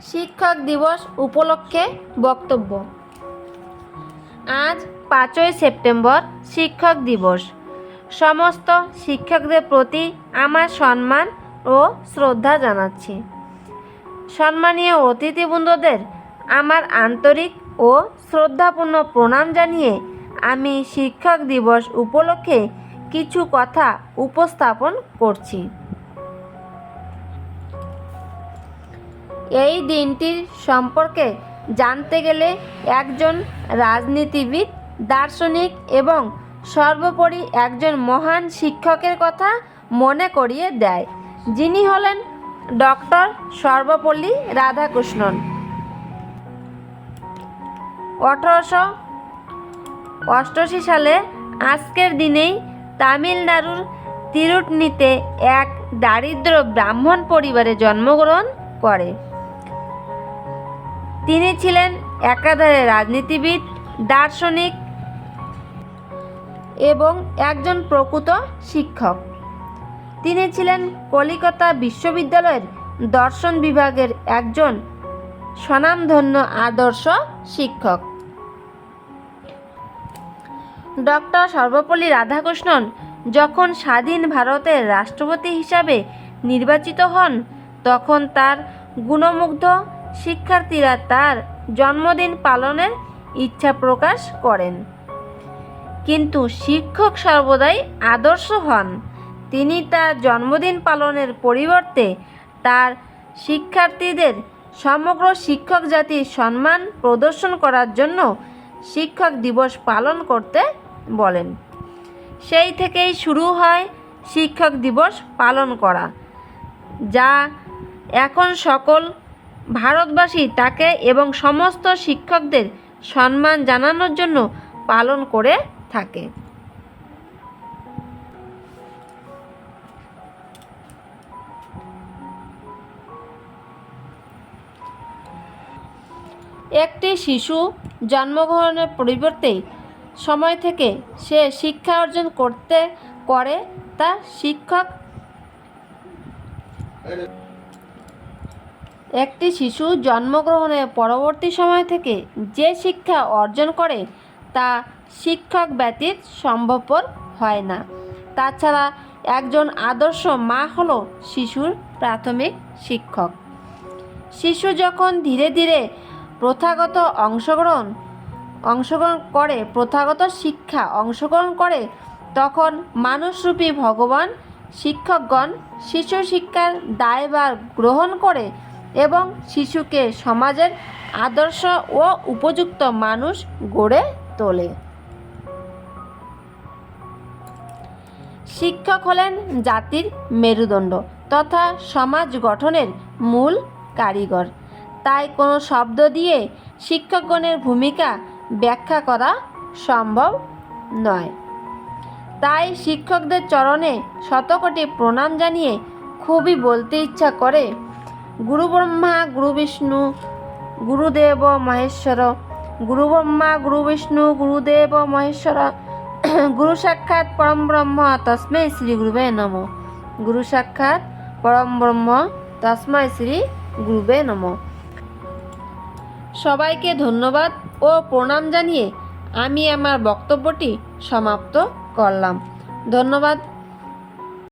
শিক্ষক দিবস উপলক্ষে বক্তব্য। আজ পাঁচই সেপ্টেম্বর শিক্ষক দিবস। সমস্ত শিক্ষকদের প্রতি আমার সম্মান ও শ্রদ্ধা জানাচ্ছি। সম্মানীয় অতিথিবৃন্দদের আমার আন্তরিক ও শ্রদ্ধাপূর্ণ প্রণাম জানিয়ে আমি শিক্ষক দিবস উপলক্ষে কিছু কথা উপস্থাপন করছি। এই দিনটির সম্পর্কে জানতে গেলে একজন রাজনীতিবিদ, দার্শনিক এবং সর্বোপরি একজন মহান শিক্ষকের কথা মনে করিয়ে দেয়। যিনি হলেন ডক্টর সর্বপল্লী রাধাকৃষ্ণন। আঠারোশো অষ্টআশি সালে আজকের দিনেই তামিলনাড়ুর তিরুটনিতে এক দারিদ্র ব্রাহ্মণ পরিবারে জন্মগ্রহণ করে। তিনি ছিলেন একাধারে রাজনীতিবিদ, দার্শনিক এবং একজন প্রকৃত শিক্ষক। তিনি ছিলেন কলিকাতা বিশ্ববিদ্যালয়ের দর্শন বিভাগের একজন স্বনামধন্য আদর্শ শিক্ষক। ডক্টর সর্বপল্লী রাধাকৃষ্ণন যখন স্বাধীন ভারতের রাষ্ট্রপতি হিসাবে নির্বাচিত হন, তখন তার গুণমুগ্ধ শিক্ষার্থীরা তার জন্মদিন পালনের ইচ্ছা প্রকাশ করেন। কিন্তু শিক্ষক সর্বদাই আদর্শ হন। তিনি তার জন্মদিন পালনের পরিবর্তে তার শিক্ষার্থীদের সমগ্র শিক্ষক জাতির সম্মান প্রদর্শন করার জন্য শিক্ষক দিবস পালন করতে বলেন। সেই থেকেই শুরু হয় শিক্ষক দিবস পালন করা, যা এখন সকল ভারতবাসী তাকে এবং সমস্ত শিক্ষকদের সম্মান জানানোর জন্য পালন করে থাকে। একটি শিশু জন্মগ্রহণের পরিবর্তে সময় থেকে সে শিক্ষা অর্জন করতে, করে তা শিক্ষক একটি শিশু জন্মগ্রহণের পরবর্তী সময় থেকে যে শিক্ষা অর্জন করে, তা শিক্ষক ব্যতীত সম্ভবপর হয় না। তাছাড়া একজন আদর্শ মা হলো শিশুর প্রাথমিক শিক্ষক। শিশু যখন ধীরে ধীরে প্রথাগত অংশগ্রহণ অংশগ্রহণ করে, প্রথাগত শিক্ষা অংশগ্রহণ করে, তখন মানুষরূপী ভগবান, শিক্ষকগণ শিশু শিক্ষার দায়ভার গ্রহণ করে এবং শিশুকে সমাজের আদর্শ ও উপযুক্ত মানুষ গড়ে তোলে। শিক্ষক হলেন জাতির মেরুদণ্ড তথা সমাজ গঠনের মূল কারিগর। তাই কোনো শব্দ দিয়ে শিক্ষকগণের ভূমিকা ব্যাখ্যা করা সম্ভব নয়। তাই শিক্ষকদের চরণে শতকোটি প্রণাম জানিয়ে খুবই বলতে ইচ্ছা করে গুরু ব্রহ্মা গুরু বিষ্ণু, গুরুদেব, মহেশ্বর। গুরু ব্রহ্মা গুরু বিষ্ণু, গুরুদেব, মহেশ্বর। গুরু সাক্ষাৎ পরম ব্রহ্ম, তস্মৈ শ্রী গুরুবে নম। গুরু সাক্ষাৎ পরম ব্রহ্ম, তস্মৈ শ্রী গুরুবে নম। সবাইকে ধন্যবাদ ও প্রণাম জানিয়ে আমি আমার বক্তব্যটি সমাপ্ত করলাম। ধন্যবাদ।